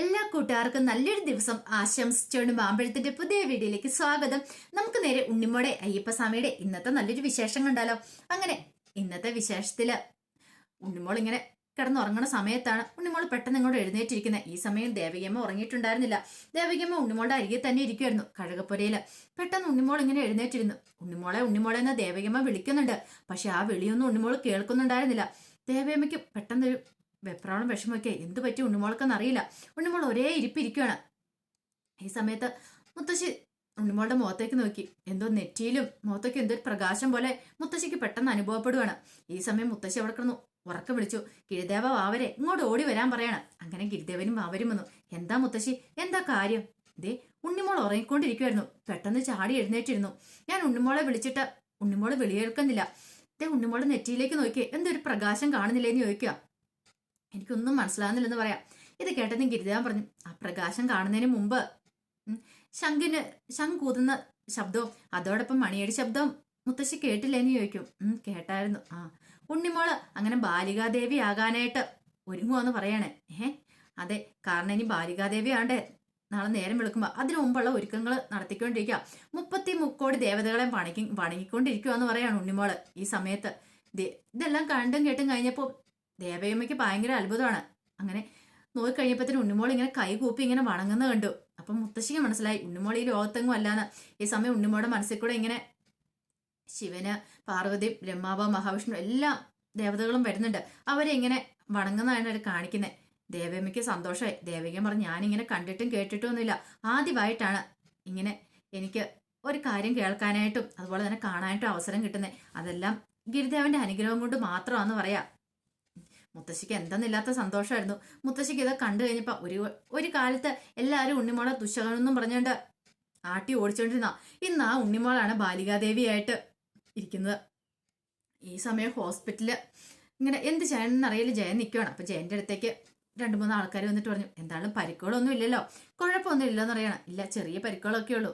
എല്ലാ കൂട്ടുകാർക്കും നല്ലൊരു ദിവസം ആശംസിച്ചുകൊണ്ട് മാമ്പഴത്തിന്റെ പുതിയ വീഡിയോയിലേക്ക് സ്വാഗതം. നമുക്ക് നേരെ ഉണ്ണിമോടെ അയ്യപ്പസ്വാമിയുടെ ഇന്നത്തെ നല്ലൊരു വിശേഷം കണ്ടാലോ അങ്ങനെ ഇന്നത്തെ വിശേഷത്തിൽ ഉണ്ണിമോൾ ഇങ്ങനെ കിടന്നുറങ്ങണ സമയത്താണ് ഉണ്ണിമോൾ പെട്ടെന്ന് ഇങ്ങോട്ട് എഴുന്നേറ്റിരിക്കുന്നത് ഈ സമയം ദേവികമ്മ ഉറങ്ങിയിട്ടുണ്ടായിരുന്നില്ല. ദേവികമ്മ ഉണ്ണിമോളുടെ അരികെ തന്നെ ഇരിക്കുമായിരുന്നു കഴുകപ്പുരയിൽ. പെട്ടെന്ന് ഉണ്ണിമോൾ ഇങ്ങനെ എഴുന്നേറ്റിരുന്നു. ഉണ്ണിമോളെ ഉണ്ണിമോളെ എന്ന് ദേവികമ്മ വിളിക്കുന്നുണ്ട്. പക്ഷെ ആ വിളിയൊന്നും ഉണ്ണിമോൾ കേൾക്കുന്നുണ്ടായിരുന്നില്ല. ദേവിയമ്മയ്ക്ക് പെട്ടെന്നൊരു വെപ്രാളം വിഷമൊക്കെ. എന്ത് പറ്റി ഉണ്ണിമോൾക്കെന്ന് അറിയില്ല ഉണ്ണിമോൾ ഒരേ ഇരിപ്പിരിക്കുകയാണ് ഈ സമയത്ത് മുത്തശ്ശി ഉണ്ണിമോളുടെ മുഖത്തേക്ക് നോക്കി. എന്തോ നെറ്റിയിലും മുഖത്തേക്ക് എന്തോ ഒരു പ്രകാശം പോലെ മുത്തശ്ശിക്ക് പെട്ടെന്ന് അനുഭവപ്പെടുവാണ്. ഈ സമയം മുത്തശ്ശി അവിടെ കിടന്നു. ഉറക്കം വിളിച്ചു. ഗിരിദേവ വാവരെ ഇങ്ങോട്ട് ഓടി വരാൻ പറയാണ്. അങ്ങനെ ഗിരിദേവനും വാവരും വന്നു. എന്താ മുത്തശ്ശി? എന്താ കാര്യം? ദേ ഉണ്ണിമോൾ ഉറങ്ങിക്കൊണ്ടിരിക്കുവായിരുന്നു. പെട്ടെന്ന് ചാടി എഴുന്നേറ്റിരുന്നു. ഞാൻ ഉണ്ണിമോളെ വിളിച്ചിട്ട് ഉണ്ണിമോൾ വിളിയേൽക്കുന്നില്ല. ദേ ഉണ്ണിമോളെ നെറ്റിയിലേക്ക് നോക്കി എന്തൊരു പ്രകാശം കാണുന്നില്ലേന്ന് ചോദിക്കുക എനിക്കൊന്നും മനസ്സിലാകുന്നില്ലെന്ന് പറയാം. ഇത് കേട്ടതും ഗിരിദേവൻ പറഞ്ഞു ആ പ്രകാശം കാണുന്നതിന് മുമ്പ് ശങ്കിന് ശംഖ് കൂതുന്ന ശബ്ദവും അതോടൊപ്പം മണിയടി ശബ്ദവും മുത്തശ്ശി കേട്ടില്ലേന്ന് ചോദിക്കും. ഉം കേട്ടായിരുന്നു. ആ ഉണ്ണിമോൾ അങ്ങനെ ബാലികാദേവി ആകാനായിട്ട് ഒരുങ്ങുവെന്ന് പറയണേ. ഏഹ് അതെ കാരണം ഇനി ബാലികാദേവി ആണ്ടേ നാളെ നേരം വെളുക്കുമ്പോൾ അതിനു മുമ്പുള്ള ഒരുക്കങ്ങൾ നടത്തിക്കൊണ്ടിരിക്കുക മുപ്പത്തി മുക്കോടി ദേവതകളെ പണിക്കി പണങ്ങിക്കൊണ്ടിരിക്കുക എന്ന് പറയാണ് ഉണ്ണിമോൾ ഈ സമയത്ത്. ഇതെല്ലാം കണ്ടും കേട്ടും കഴിഞ്ഞപ്പോൾ ദേവയമ്മയ്ക്ക് ഭയങ്കര അത്ഭുതമാണ്. അങ്ങനെ നോക്കിക്കഴിഞ്ഞപ്പോഴത്തേന് ഉണ്ണിമോൾ ഇങ്ങനെ കൈ കൂപ്പി ഇങ്ങനെ വണങ്ങുന്ന കണ്ടു. അപ്പം മുത്തശ്ശിക്ക് മനസ്സിലായി ഉണ്ണിമോൾ ഈ ലോകത്തെങ്ങും അല്ലാന്ന്. ഈ സമയം ഉണ്ണിമോളുടെ മനസ്സിൽ കൂടെ ഇങ്ങനെ ശിവന് പാർവതി ബ്രഹ്മാവ് മഹാവിഷ്ണു എല്ലാ ദേവതകളും വരുന്നുണ്ട്. അവരെ ഇങ്ങനെ വണങ്ങുന്നതാണ് അവർ കാണിക്കുന്നത്. ദേവമ്മയ്ക്ക് സന്തോഷമായി. ദേവിക പറഞ്ഞു ഞാനിങ്ങനെ കണ്ടിട്ടും കേട്ടിട്ടും ഒന്നുമില്ല ആദ്യമായിട്ടാണ് ഇങ്ങനെ എനിക്ക് ഒരു കാര്യം കേൾക്കാനായിട്ടും അതുപോലെ തന്നെ കാണാനായിട്ടും അവസരം കിട്ടുന്നത്. അതെല്ലാം ഗിരിദേവന്റെ അനുഗ്രഹം കൊണ്ട് മാത്രമാണെന്ന് പറയാം. മുത്തശ്ശിക്ക് എന്തെന്നില്ലാത്ത സന്തോഷമായിരുന്നു. മുത്തശ്ശിക്ക് ഇത് കണ്ടു കഴിഞ്ഞപ്പോ ഒരു ഒരു കാലത്ത് എല്ലാവരും ഉണ്ണിമോളെ ദുശകനെന്നും പറഞ്ഞുകൊണ്ട് ആട്ടി ഓടിച്ചോണ്ടിരുന്ന ഇന്ന് ആ ഉണ്ണിമോളാണ് ബാലികാദേവിയായിട്ട് ഇരിക്കുന്നത്. ഈ സമയം ഹോസ്പിറ്റലിൽ ഇങ്ങനെ എന്ത് ചെയ്യണമെന്ന് അറിയില്ല ജയൻ നിൽക്കുകയാണ് അപ്പൊ ജയന്റെ അടുത്തേക്ക് രണ്ട് മൂന്ന് ആൾക്കാർ വന്നിട്ട് പറഞ്ഞു എന്താണ് പരിക്കുകളൊന്നും ഇല്ലല്ലോ. കുഴപ്പമൊന്നും ഇല്ലെന്ന് പറയണം. ഇല്ല ചെറിയ പരിക്കുകളൊക്കെ ഉള്ളൂ.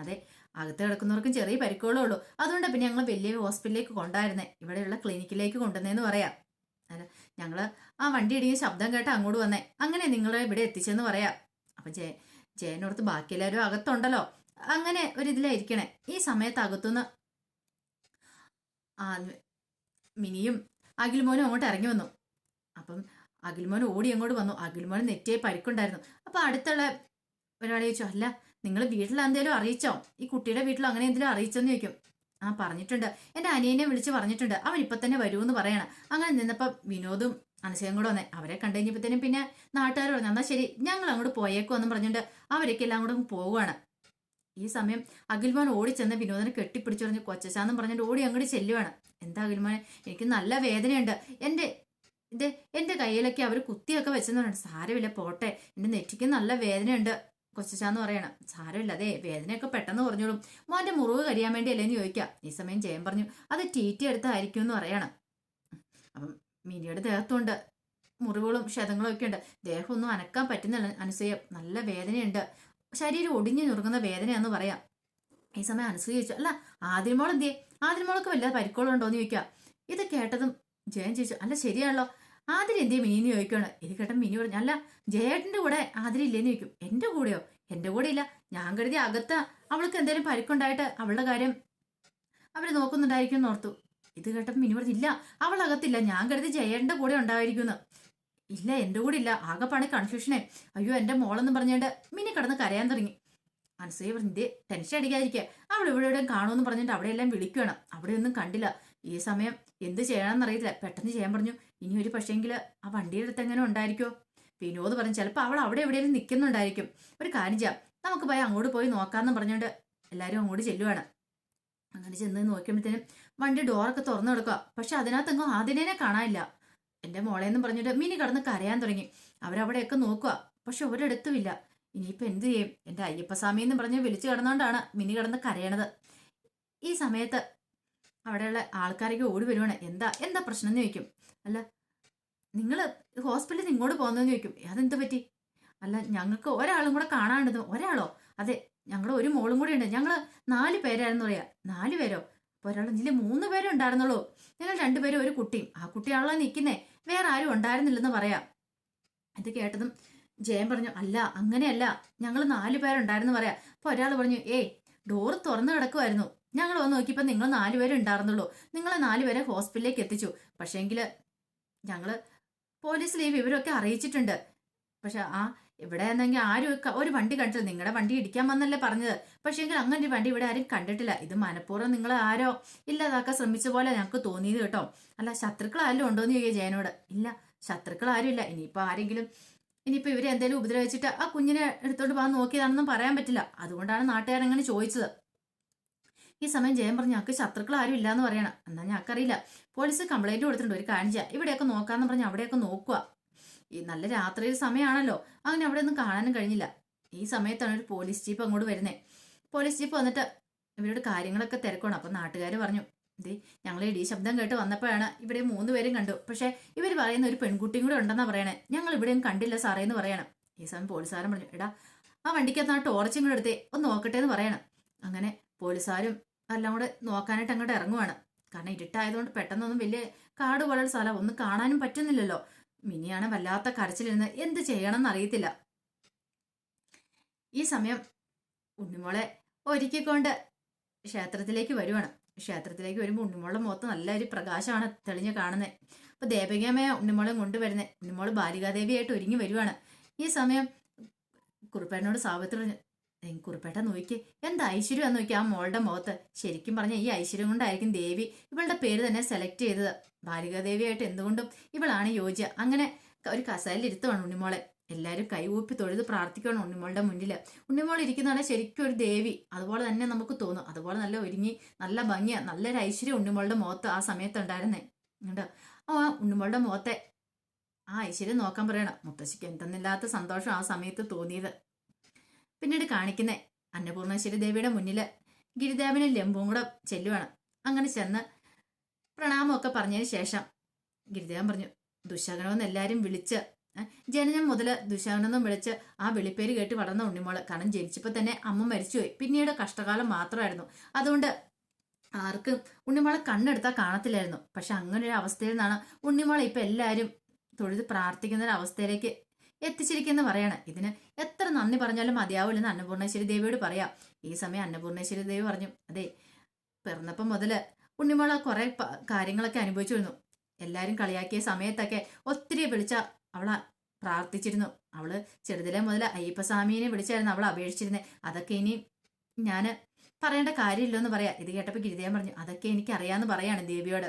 അതെ അകത്ത് കിടക്കുന്നവർക്കും ചെറിയ പരിക്കുകളേ ഉള്ളൂ. അതുകൊണ്ട് പിന്നെ ഞങ്ങൾ വലിയ ഹോസ്പിറ്റലിലേക്ക് കൊണ്ടായിരുന്നേ ഇവിടെയുള്ള ക്ലിനിക്കിലേക്ക് കൊണ്ടുവന്നേന്ന് പറയാം. അല്ല ഞങ്ങൾ ആ വണ്ടി ഇടിയ ശബ്ദം കേട്ട് അങ്ങോട്ട് വന്നേ. അങ്ങനെ നിങ്ങളെ ഇവിടെ എത്തിച്ചെന്ന് പറയാം. അപ്പൊ ജയ ജയനോടത്ത് ബാക്കി എല്ലാവരും അകത്തുണ്ടല്ലോ. അങ്ങനെ ഒരു ഇതിലായിരിക്കണേ ഈ സമയത്ത് അകത്തുനിന്ന് മിനിയും അഖിൽമോനും അങ്ങോട്ട് ഇറങ്ങി വന്നു. അപ്പം അഖിൽമോൻ ഓടി അങ്ങോട്ട് വന്നു. അഖിൽമോൻ നെറ്റേ പരിക്കുണ്ടായിരുന്നു. അപ്പൊ അടുത്തുള്ള ഒരാളെ ചോദിച്ചു അല്ല നിങ്ങൾ വീട്ടിൽ എന്തെങ്കിലും അറിയിച്ചോ? ഈ കുട്ടിയുടെ വീട്ടിൽ അങ്ങനെ എന്തെങ്കിലും അറിയിച്ചോന്ന് ചോദിക്കും. ആ പറഞ്ഞിട്ടുണ്ട്. എന്റെ അനിയനെ വിളിച്ച് പറഞ്ഞിട്ടുണ്ട്. അവൻ ഇപ്പൊ തന്നെ വരുമെന്ന് പറയണം. അങ്ങനെ നിന്നപ്പോ വിനോദും അനസയും കൂടെ വന്നേ അവരെ കണ്ടു കഴിഞ്ഞപ്പോഴത്തേനും പിന്നെ നാട്ടുകാർ പറഞ്ഞു എന്നാ ശരി ഞങ്ങൾ അങ്ങോട്ട് പോയേക്കോ എന്നും പറഞ്ഞിട്ട് അവരൊക്കെ എല്ലാം കൂടെ പോവുകയാണ്. ഈ സമയം അഖിൽമാൻ ഓടി ചെന്ന് വിനോദനെ കെട്ടിപ്പിടിച്ചു പറഞ്ഞു കൊച്ചാന്നും പറഞ്ഞിട്ട് ഓടി അങ്ങോട്ട് ചെല്ലുവാണ്. എന്താ അഖിൽമാനെ എനിക്ക് നല്ല വേദനയുണ്ട്. എന്റെ ഇത് എന്റെ കയ്യിലൊക്കെ അവർ കുത്തിയൊക്കെ വെച്ചെന്ന് പറഞ്ഞു സാരമില്ല പോട്ടെ. എന്റെ നെറ്റിക്ക് നല്ല വേദനയുണ്ട്. കൊച്ചാന്ന് പറയണം സാരമില്ല അതെ വേദനയൊക്കെ പെട്ടെന്ന് കുറഞ്ഞോളും. മോന്റെ മുറിവ് കരിയാൻ വേണ്ടി അല്ലേന്ന് ചോദിക്കാം. ഈ സമയം ജയം പറഞ്ഞു അത് ടീറ്റി എടുത്തായിരിക്കും എന്ന് പറയണം. അപ്പം മിനിയുടെ ദേഹത്തുണ്ട് മുറിവുകളും ക്ഷതങ്ങളും ഒക്കെ ഉണ്ട്. ദേഹം ഒന്നും അനക്കാൻ പറ്റുന്നില്ല അനുസൂയ നല്ല വേദനയുണ്ട്. ശരീരം ഒടിഞ്ഞു നുറുങ്ങുന്ന വേദനയാന്ന് പറയാം. ഈ സമയം അനുസൂയ ചോദിച്ചു അല്ല ആദ്യമോൾ എന്തിയെ ആദ്യമോൾക്ക് വല്ല പരിക്കോളുണ്ടോ എന്ന് ചോദിക്കാം. ഇത് കേട്ടതും ജയൻ ചോദിച്ചു അല്ല ശരിയാണല്ലോ. ആതിരി എന്തിയെ മിനിന്ന് ചോദിക്കുകയാണ് ഇത് മിനി പറഞ്ഞു അല്ല ജേട്ടന്റെ കൂടെ ആതിരി ഇല്ലേന്ന് ചോദിക്കും. എന്റെ കൂടെയോ? എന്റെ കൂടെ ഇല്ല. ഞാൻ കരുതി അകത്ത് അവൾക്ക് എന്തെങ്കിലും പരിക്കുണ്ടായിട്ട് അവളുടെ കാര്യം അവർ നോക്കുന്നുണ്ടായിരിക്കും ഓർത്തു. ഇത് കേട്ടപ്പോൾ മിനി പറഞ്ഞില്ല അവൾ അകത്തില്ല. ഞാൻ കരുതി ജയേട്ടന്റെ കൂടെ ഉണ്ടായിരിക്കുന്നു ഇല്ല എന്റെ കൂടെ ഇല്ല. ആകെപ്പാണ് കൺഫ്യൂഷനെ അയ്യോ എന്റെ മോളെന്ന് പറഞ്ഞുകൊണ്ട് മിനി കടന്ന് കരയാൻ തുടങ്ങി. അനസൂയ പറഞ്ഞു ഇതേ ടെൻഷൻ അടിക്കാതിരിക്കുക അവൾ ഇവിടെ എവിടെയും കാണുമെന്ന് പറഞ്ഞിട്ട് അവിടെയെല്ലാം വിളിക്കുകയാണ് അവിടെയൊന്നും കണ്ടില്ല. ഈ സമയം എന്ത് ചെയ്യണമെന്ന് അറിയില്ല പെട്ടെന്ന് ചെയ്യാൻ പറഞ്ഞു. ഇനി ഒരു പക്ഷേങ്കിൽ ആ വണ്ടിയുടെ അടുത്ത് എങ്ങനെ ഉണ്ടായിരിക്കോ? വിനോദ് പറഞ്ഞു ചിലപ്പോൾ അവൾ അവിടെ എവിടെയെങ്കിലും നിൽക്കുന്നുണ്ടായിരിക്കും ഒരു കാര്യം ചെയ്യാം. നമുക്ക് പോയി അങ്ങോട്ട് പോയി നോക്കാമെന്ന് പറഞ്ഞുകൊണ്ട് എല്ലാവരും അങ്ങോട്ട് ചെല്ലുവാണ്. അങ്ങനെ ചെന്ന് നോക്കിയപ്പോഴത്തേനും വണ്ടി ഡോറൊക്കെ തുറന്നു കൊടുക്കുക പക്ഷെ അതിനകത്തെങ്ങും ആദിനേനെ കാണാനില്ല. എന്റെ മോളേന്നും പറഞ്ഞിട്ട് മിനി കടന്ന് കരയാൻ തുടങ്ങി. അവരവിടെയൊക്കെ നോക്കുക പക്ഷെ ഒരിടത്തുമില്ല ഇനിയിപ്പോൾ എന്ത് ചെയ്യും? എന്റെ അയ്യപ്പസ്വാമി എന്ന് പറഞ്ഞ് വിളിച്ചു കിടന്നുകൊണ്ടാണ് മിനി കിടന്ന് കരയണത്. ഈ സമയത്ത് അവിടെയുള്ള ആൾക്കാരൊക്കെ ഓടി വരുവാണ്. എന്താ എന്താ പ്രശ്നം എന്ന് ചോദിക്കും. അല്ല നിങ്ങൾ ഹോസ്പിറ്റലിൽ ഇങ്ങോട്ട് പോകുന്നതെന്ന് ചോദിക്കും. അതെന്ത് പറ്റി? അല്ല ഞങ്ങൾക്ക് ഒരാളും കൂടെ കാണാണ്ടെന്ന് ഒരാളോ? അതെ ഞങ്ങൾ ഒരു മോളും കൂടെ ഉണ്ട്. ഞങ്ങൾ നാല് പേരായിരുന്നു പറയാ. നാല് പേരോ? അപ്പോൾ ഒരാൾ ഇതിൽ മൂന്ന് പേരേ ഉണ്ടായിരുന്നുള്ളൂ. ഞങ്ങൾ രണ്ടുപേരും ഒരു കുട്ടിയും ആ കുട്ടിയാണല്ലോ നിൽക്കുന്നേ വേറെ ആരും ഉണ്ടായിരുന്നില്ലെന്ന് പറയാം. ഇത് കേട്ടതും ജയൻ പറഞ്ഞു അല്ല അങ്ങനെയല്ല. ഞങ്ങൾ നാല് പേരുണ്ടായിരുന്നു പറയാം. അപ്പോൾ ഒരാൾ പറഞ്ഞു ഏയ് ഡോറ് തുറന്ന് കിടക്കുമായിരുന്നു ഞങ്ങൾ വന്ന് നോക്കിയപ്പോൾ നിങ്ങൾ നാലുപേരെ ഉണ്ടായിരുന്നുള്ളൂ. നിങ്ങളെ നാലുപേരെ ഹോസ്പിറ്റലിലേക്ക് എത്തിച്ചു. പക്ഷേങ്കിൽ ഞങ്ങൾ പോലീസിൽ ഈ വിവരമൊക്കെ അറിയിച്ചിട്ടുണ്ട്. പക്ഷെ ആ ഇവിടെ എന്നെങ്കിൽ ആരും ഒരു വണ്ടി കണ്ടില്ല. നിങ്ങളുടെ വണ്ടി ഇടിക്കാൻ വന്നല്ലേ പറഞ്ഞത്. പക്ഷേങ്കിൽ അങ്ങനെ ഒരു വണ്ടി ഇവിടെ ആരും കണ്ടിട്ടില്ല. ഇത് മനഃപൂർവം നിങ്ങൾ ആരോ ഇല്ലാതാക്കാൻ ശ്രമിച്ച പോലെ ഞങ്ങൾക്ക് തോന്നിയത് കേട്ടോ. അല്ല ശത്രുക്കൾ ആരും ഉണ്ടോന്ന് ചോദിക്കുക ജയനോട്. ഇല്ല ശത്രുക്കൾ ആരും ഇല്ല. ഇനിയിപ്പോൾ ആരെങ്കിലും ഇനിയിപ്പോൾ ഇവരെ എന്തെങ്കിലും ഉപദ്രവിച്ചിട്ട് ആ കുഞ്ഞിനെ എടുത്തോണ്ട് പോകാൻ നോക്കിയതാണെന്നും പറയാൻ പറ്റില്ല. അതുകൊണ്ടാണ് നാട്ടുകാരങ്ങനെ ചോദിച്ചത്. ഈ സമയം ജയൻ പറഞ്ഞു ഞങ്ങൾക്ക് ശത്രുക്കൾ ആരും ഇല്ലാന്ന് പറയണം. എന്നാൽ ഞങ്ങൾക്കറിയില്ല. പോലീസ് കംപ്ലൈന്റ് കൊടുത്തിട്ടുണ്ട്. ഒരു ചെയ്യാം. ഇവിടെയൊക്കെ നോക്കാന്ന് പറഞ്ഞ് അവിടെയൊക്കെ നോക്കുക ഈ നല്ല രാത്രിയിൽ സമയമാണല്ലോ. അങ്ങനെ അവിടെ ഒന്നും കാണാനും കഴിഞ്ഞില്ല. ഈ സമയത്താണ് ഒരു പോലീസ് ജീപ്പ് അങ്ങോട്ട് വരുന്നത് പോലീസ് ജീപ്പ് വന്നിട്ട് ഇവരോട് കാര്യങ്ങളൊക്കെ തിരക്കണം അപ്പം നാട്ടുകാർ പറഞ്ഞു ദേ ഞങ്ങൾ ഇടി ശബ്ദം കേട്ട് വന്നപ്പോഴാണ് ഇവിടെ മൂന്ന് പേരും കണ്ടു. പക്ഷേ ഇവർ പറയുന്ന ഒരു പെൺകുട്ടിയും കൂടെ ഉണ്ടെന്നാ പറയണേ. ഞങ്ങൾ ഇവിടെയും കണ്ടില്ല സാറേ എന്ന് പറയണം. ഈ സമയം പോലീസുകാരൻ പറഞ്ഞു എടാ ആ വണ്ടിക്കകത്ത് ആ ടോർച്ചും കൂടെ എടുത്തേ. ഒന്ന് നോക്കട്ടെ എന്ന് പറയണം. അങ്ങനെ പോലീസുകാരും എല്ലാം കൂടെ നോക്കാനായിട്ട് അങ്ങോട്ട് ഇറങ്ങുവാണ്. കാരണം ഇരുട്ടായതുകൊണ്ട് പെട്ടെന്നൊന്നും വലിയ കാട് പോലുള്ള സ്ഥലം. ഒന്നും കാണാനും പറ്റുന്നില്ലല്ലോ. മിനിയാണ് വല്ലാത്ത കരച്ചിലിരുന്ന് എന്ത് ചെയ്യണം എന്നറിയത്തില്ല ഈ സമയം ഉണ്ണിമോളെ ഒരുക്കിക്കൊണ്ട് ക്ഷേത്രത്തിലേക്ക് വരുവാണ്. ക്ഷേത്രത്തിലേക്ക് വരുമ്പോൾ ഉണ്ണിമോളുടെ മുഖത്ത് നല്ലൊരു പ്രകാശമാണ് തെളിഞ്ഞു കാണുന്നത് അപ്പോൾ ദേവകിയമ്മയെ ഉണ്ണിമോളെ കൊണ്ടുവരുന്നത് ഉണ്ണിമോൾ ബാലികാദേവിയായിട്ട് ഒരുങ്ങി വരുവാണ്. ഈ സമയം കുറുപ്പേനോട് സാവിത്രി പറഞ്ഞു "ഏ, കുറുപ്പേട്ട നോക്കി. എന്താ ഐശ്വര്യം? നോക്കി ആ മോളുടെ മുഖത്ത്. ശരിക്കും പറഞ്ഞ ഈ ഐശ്വര്യം കൊണ്ടായിരിക്കും ദേവി ഇവളുടെ പേര് തന്നെ സെലക്ട് ചെയ്തത്. ബാലികാദേവിയായിട്ട് എന്തുകൊണ്ടും ഇവളാണ് യോജ്യ. അങ്ങനെ ഒരു കസേരയിൽ ഇരുത്തുവാണ് ഉണ്ണിമോളെ. എല്ലാവരും കൈകൂപ്പി തൊഴുത് പ്രാർത്ഥിക്കുവാണ് ഉണ്ണിമോളുടെ മുന്നിൽ ഉണ്ണിമോൾ ഇരിക്കുന്നതാണ് ശരിക്കും ഒരു ദേവി. അതുപോലെ തന്നെ നമുക്ക് തോന്നും. അതുപോലെ നല്ല ഒരുങ്ങി നല്ല ഭംഗിയ നല്ലൊരു ഐശ്വര്യം ഉണ്ണിമോളുടെ മുഖത്ത് ആ സമയത്ത് ഉണ്ടായിരുന്നേ. ഉണ്ട് ആ ഉണ്ണിമോളുടെ മുഖത്തെ ആ ഐശ്വര്യം നോക്കാൻ പറയണം. മുത്തശ്ശിക്ക് എന്തെന്നില്ലാത്ത സന്തോഷം ആ സമയത്ത് തോന്നിയത്. പിന്നീട് കാണിക്കുന്നേ അന്നപൂർണേശ്വരി ദേവിയുടെ മുന്നിൽ ഗിരിദേവനും ലെമ്പും കൂടെ ചെല്ലുവാണ്. അങ്ങനെ ചെന്ന് പ്രണാമമൊക്കെ പറഞ്ഞതിന് ശേഷം ഗിരിദേവൻ പറഞ്ഞു ദുശകനമെന്ന് എല്ലാവരും വിളിച്ച് ജനനം മുതൽ ദുശകനെന്നും വിളിച്ച് ആ വിളിപ്പേര് കേട്ട് വളർന്ന ഉണ്ണിമോൾ കാരണം ജനിച്ചപ്പോൾ തന്നെ അമ്മ മരിച്ചുപോയി. പിന്നീട് കഷ്ടകാലം മാത്രമായിരുന്നു. അതുകൊണ്ട് ആർക്കും ഉണ്ണിമോളെ കണ്ണെടുത്താൽ കാണത്തില്ലായിരുന്നു. പക്ഷെ അങ്ങനെ ഒരു അവസ്ഥയിൽ നിന്നാണ് ഉണ്ണിമോളെ ഇപ്പം എല്ലാവരും തൊഴുത് പ്രാർത്ഥിക്കുന്ന ഒരു അവസ്ഥയിലേക്ക് എത്തിച്ചിരിക്കുന്ന പറയാണ്. ഇതിന് എത്ര നന്ദി പറഞ്ഞാലും മതിയാവില്ലെന്ന് അന്നപൂർണേശ്വരി ദേവിയോട് പറയാം. ഈ സമയം അന്നപൂർണേശ്വരി ദേവി പറഞ്ഞു അതെ പിറന്നപ്പം മുതൽ ഉണ്ണിമോള കുറെ കാര്യങ്ങളൊക്കെ അനുഭവിച്ചു വന്നു എല്ലാരും കളിയാക്കിയ സമയത്തൊക്കെ ഒത്തിരി വിളിച്ച അവളെ പ്രാർത്ഥിച്ചിരുന്നു. അവൾ ചെറുതിലെ മുതൽ അയ്യപ്പസ്വാമീനെ വിളിച്ചായിരുന്നു അവൾ അപേക്ഷിച്ചിരുന്നത് അതൊക്കെ ഇനി ഞാൻ പറയേണ്ട കാര്യമില്ലെന്ന് പറയാ. ഇത് കേട്ടപ്പോൾ ഗിരിദേവൻ പറഞ്ഞു അതൊക്കെ എനിക്ക് അറിയാന്ന് പറയാണ് ദേവിയോട്.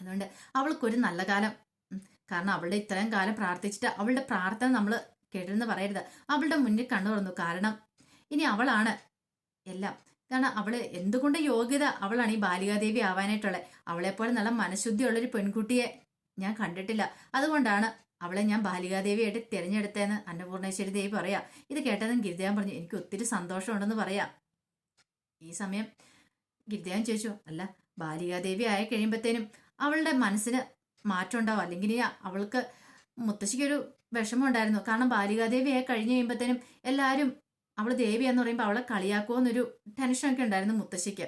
അതുകൊണ്ട് അവൾക്കൊരു നല്ല കാലം കാരണം അവളുടെ ഇത്രയും കാലം പ്രാർത്ഥിച്ചിട്ട് അവളുടെ പ്രാർത്ഥന നമ്മൾ കേട്ടിരുന്ന് പറയരുത്. അവളുടെ മുന്നിൽ കണ്ണു തുറന്നു. കാരണം ഇനി അവളാണ് എല്ലാം. കാരണം അവൾ എന്തുകൊണ്ട് യോഗ്യത അവളാണ് ഈ ബാലികാദേവി ആവാനായിട്ടുള്ളത് അവളെപ്പോലെ നല്ല മനഃശുദ്ധിയുള്ളൊരു പെൺകുട്ടിയെ ഞാൻ കണ്ടിട്ടില്ല. അതുകൊണ്ടാണ് അവളെ ഞാൻ ബാലികാദേവിയായിട്ട് തിരഞ്ഞെടുത്തതെന്ന് അന്നപൂർണേശ്വരി ദേവി പറയാം. ഇത് കേട്ടതും ഗിരിദേവൻ പറഞ്ഞു എനിക്ക് ഒത്തിരി സന്തോഷമുണ്ടെന്ന് പറയാം. ഈ സമയം ഗിരിദേവൻ ചോദിച്ചു അല്ല ബാലികാദേവി ആയി കഴിയുമ്പോഴത്തേനും അവളുടെ മനസ്സിന് മാറ്റം ഉണ്ടാവും അല്ലെങ്കിൽ അവൾക്ക് മുത്തശ്ശിക്കൊരു വിഷമം ഉണ്ടായിരുന്നു കാരണം ബാലികാദേവിയെ കഴിഞ്ഞ് കഴിയുമ്പോഴത്തേനും എല്ലാവരും അവൾ ദേവി എന്ന് പറയുമ്പോൾ അവളെ കളിയാക്കുമോ എന്നൊരു ടെൻഷനൊക്കെ ഉണ്ടായിരുന്നു മുത്തശ്ശിക്ക്.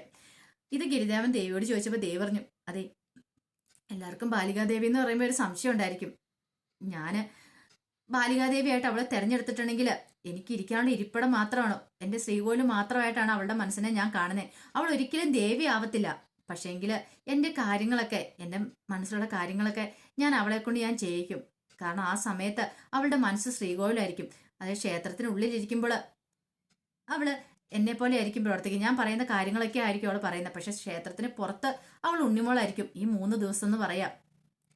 ഇത് ഗിരിദേവൻ ദേവിയോട് ചോദിച്ചപ്പോൾ ദേവി പറഞ്ഞു അതെ എല്ലാവർക്കും ബാലികാദേവി എന്ന് പറയുമ്പോൾ ഒരു സംശയം ഉണ്ടായിരിക്കും. ഞാൻ ബാലികാദേവിയായിട്ട് അവളെ തെരഞ്ഞെടുത്തിട്ടുണ്ടെങ്കിൽ എനിക്ക് ഇരിക്കാനുള്ള ഇരിപ്പിടം മാത്രമാണ്. എന്റെ ശ്രീകോലും മാത്രമായിട്ടാണ് അവളുടെ മനസ്സിനെ ഞാൻ കാണുന്നത് അവൾ ഒരിക്കലും ദേവി ആവത്തില്ല. പക്ഷേങ്കിൽ എന്റെ കാര്യങ്ങളൊക്കെ എന്റെ മനസ്സിലുള്ള കാര്യങ്ങളൊക്കെ ഞാൻ അവളെ കൊണ്ട് ഞാൻ ചെയ്യിക്കും. കാരണം ആ സമയത്ത് അവളുടെ മനസ്സ് ശ്രീകോവിലായിരിക്കും. അത് ക്ഷേത്രത്തിനുള്ളിലിരിക്കുമ്പോൾ അവൾ എന്നെ പോലെ ആയിരിക്കും പ്രവർത്തിക്കുക. ഞാൻ പറയുന്ന കാര്യങ്ങളൊക്കെ ആയിരിക്കും അവൾ പറയുന്നത്. പക്ഷെ ക്ഷേത്രത്തിന് പുറത്ത് അവൾ ഉണ്ണിമോളായിരിക്കും. ഈ മൂന്ന് ദിവസം എന്ന് പറയാം.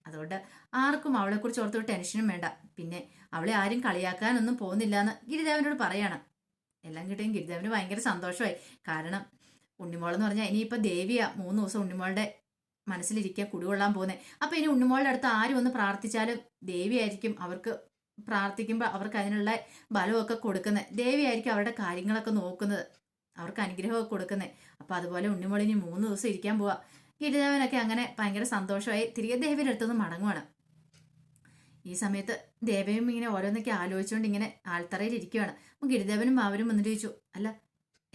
അതുകൊണ്ട് ആർക്കും അവളെക്കുറിച്ച് ഓർത്തൊരു ടെൻഷനും വേണ്ട. പിന്നെ അവളെ ആരും കളിയാക്കാനൊന്നും പോകുന്നില്ല എന്ന് ഗിരിദേവനോട് പറയാണ്. എല്ലാം കിട്ടിയും ഗിരിദേവന് ഭയങ്കര സന്തോഷമായി. കാരണം ഉണ്ണിമോൾ എന്ന് പറഞ്ഞാൽ ഇനിയിപ്പോൾ ദേവിയാ മൂന്ന് ദിവസം ഉണ്ണിമോളുടെ മനസ്സിലിരിക്കുക കുടികൊള്ളാൻ പോകുന്നത് അപ്പോൾ ഇനി ഉണ്ണിമോളുടെ അടുത്ത് ആര് വന്ന് പ്രാർത്ഥിച്ചാലും ദേവിയായിരിക്കും അവർക്ക് പ്രാർത്ഥിക്കുമ്പോൾ അവർക്ക് അതിനുള്ള ബലമൊക്കെ കൊടുക്കുന്നത് ദേവിയായിരിക്കും അവരുടെ കാര്യങ്ങളൊക്കെ നോക്കുന്നത് അവർക്ക് അനുഗ്രഹമൊക്കെ കൊടുക്കുന്നത് അപ്പോൾ അതുപോലെ ഉണ്ണിമോൾ ഇനി മൂന്ന് ദിവസം ഇരിക്കാൻ പോവാ. ഗിരിദേവനൊക്കെ അങ്ങനെ ഭയങ്കര സന്തോഷമായി. തിരികെ ദേവിയുടെ അടുത്തുനിന്ന് മടങ്ങുവാണ്. ഈ സമയത്ത് ദേവയും ഇങ്ങനെ ഓരോന്നൊക്കെ ആലോചിച്ചുകൊണ്ട് ഇങ്ങനെ ആൾത്തറയിൽ ഇരിക്കുവാണ്. അപ്പം ഗിരിദേവനും അവരും വന്നിട്ട് ചോദിച്ചു അല്ല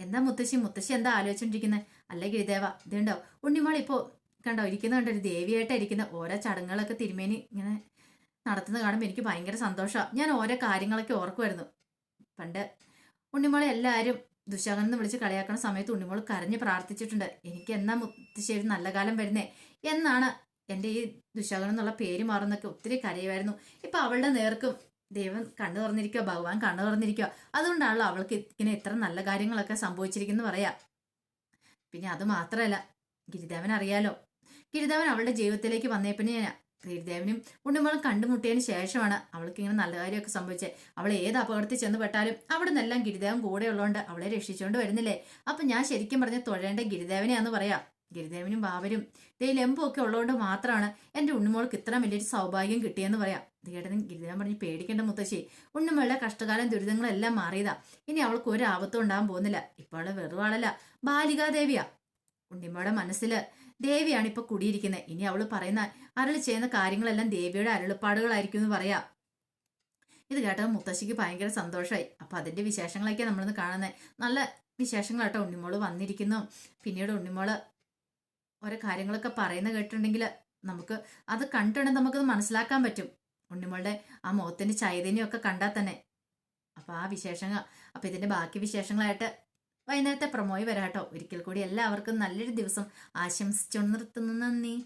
എന്താ മുത്തശ്ശി? മുത്തശ്ശി എന്താ ആലോചിച്ചോണ്ടിരിക്കുന്നത് അല്ല ഗിരിദേവ ഇതുണ്ടോ? ഉണ്ണിമോൾ ഇപ്പോ കണ്ടോ ഇരിക്കുന്ന കണ്ടോ ഒരു ദേവിയായിട്ടാ ഇരിക്കുന്ന. ഓരോ ചടങ്ങുകളൊക്കെ തിരുമേനി ഇങ്ങനെ നടത്തുന്ന കാണുമ്പോൾ എനിക്ക് ഭയങ്കര സന്തോഷമാണ് ഞാൻ ഓരോ കാര്യങ്ങളൊക്കെ ഓർക്കുമായിരുന്നു പണ്ട് ഉണ്ണിമോളെ എല്ലാവരും ദുശാകൻ എന്ന് വിളിച്ച് കളിയാക്കുന്ന സമയത്ത് ഉണ്ണിമോൾ കരഞ്ഞ് പ്രാർത്ഥിച്ചിട്ടുണ്ട്. എനിക്ക് എന്നാ മുത്തശ്ശേരി നല്ല കാലം വരുന്നേ? എന്നാണ് എന്റെ ഈ ദുശാകൻ എന്നുള്ള പേര് മാറുന്നൊക്കെ ഒത്തിരി കരയുമായിരുന്നു ഇപ്പം അവളുടെ നേർക്കും ദൈവം കണ്ണു തുറന്നിരിക്കുക ഭഗവാൻ കണ്ണു തുറന്നിരിക്കുക അതുകൊണ്ടാണല്ലോ അവൾക്ക് ഇങ്ങനെ ഇത്ര നല്ല കാര്യങ്ങളൊക്കെ സംഭവിച്ചിരിക്കുന്നു പറയാ. പിന്നെ അത് മാത്രമല്ല ഗിരിദേവൻ അറിയാലോ. ഗിരിദേവൻ അവളുടെ ജീവിതത്തിലേക്ക് വന്നേ പിന്നെ ഗിരിദേവനും ഉണ്ണിമോളും കണ്ടുമുട്ടിയതിന് ശേഷമാണ് അവൾക്ക് ഇങ്ങനെ നല്ല കാര്യമൊക്കെ സംഭവിച്ചത് അവൾ ഏത് അപകടത്തിൽ ചെന്ന് പെട്ടാലും അവിടെ നിന്നെല്ലാം ഗിരിദേവൻ കൂടെ ഉള്ളതുകൊണ്ട് അവളെ രക്ഷിച്ചുകൊണ്ട് വരുന്നില്ലേ? അപ്പൊ ഞാൻ ശരിക്കും പറഞ്ഞ തൊഴേണ്ട ഗിരിദേവനെയാന്ന് പറയാം. ഗിരിദേവനും ബാബരും. ദേ ഒക്കെ ഉള്ളതുകൊണ്ട് മാത്രമാണ് എന്റെ ഉണ്ണിമോൾക്ക് ഇത്ര വലിയൊരു സൗഭാഗ്യം കിട്ടിയെന്ന് പറയാം. ദേടനും ഗിരിദേവൻ പറഞ്ഞ് പേടിക്കേണ്ട മുത്തശ്ശി. ഉണ്ണിമോളുടെ കഷ്ടകാലം ദുരിതങ്ങളെല്ലാം മാറിയതാ. ഇനി അവൾക്ക് ഒരു ആപത്തും ഉണ്ടാകാൻ പോകുന്നില്ല. ഇപ്പോൾ അവളെ വെറുവാളല്ല ബാലികാദേവിയാ ഉണ്ണിമ്മയുടെ മനസ്സിൽ ദേവിയാണ് ഇപ്പൊ കുടിയിരിക്കുന്നത് ഇനി അവൾ പറയുന്ന അരളി ചെയ്യുന്ന കാര്യങ്ങളെല്ലാം ദേവിയുടെ അരുളപ്പാടുകളായിരിക്കും എന്ന് പറയാം. ഇത് കേട്ടത് മുത്തശ്ശിക്ക് ഭയങ്കര സന്തോഷമായി അപ്പൊ അതിന്റെ വിശേഷങ്ങളൊക്കെ നമ്മളിന്ന് കാണുന്നത് നല്ല വിശേഷങ്ങളാട്ടോ ഉണ്ണിമോൾ വന്നിരിക്കുന്നു. പിന്നീട് ഉണ്ണിമോൾ ഓരോ കാര്യങ്ങളൊക്കെ പറയുന്ന കേട്ടിട്ടുണ്ടെങ്കിൽ നമുക്ക് അത് കണ്ടിട്ടുണ്ടെങ്കിൽ നമുക്കത് മനസ്സിലാക്കാൻ പറ്റും. ഉണ്ണിമോളുടെ ആ മുഖത്തിന്റെ ചൈതന്യമൊക്കെ കണ്ടാൽ തന്നെ. അപ്പം ആ വിശേഷങ്ങൾ അപ്പം ഇതിന്റെ ബാക്കി വിശേഷങ്ങളായിട്ട് വൈകുന്നേരത്തെ പ്രൊമോയി വരാട്ടോ ഒരിക്കൽ കൂടി എല്ലാവർക്കും നല്ലൊരു ദിവസം ആശംസിച്ചു നിർത്തുന്നു നന്ദി.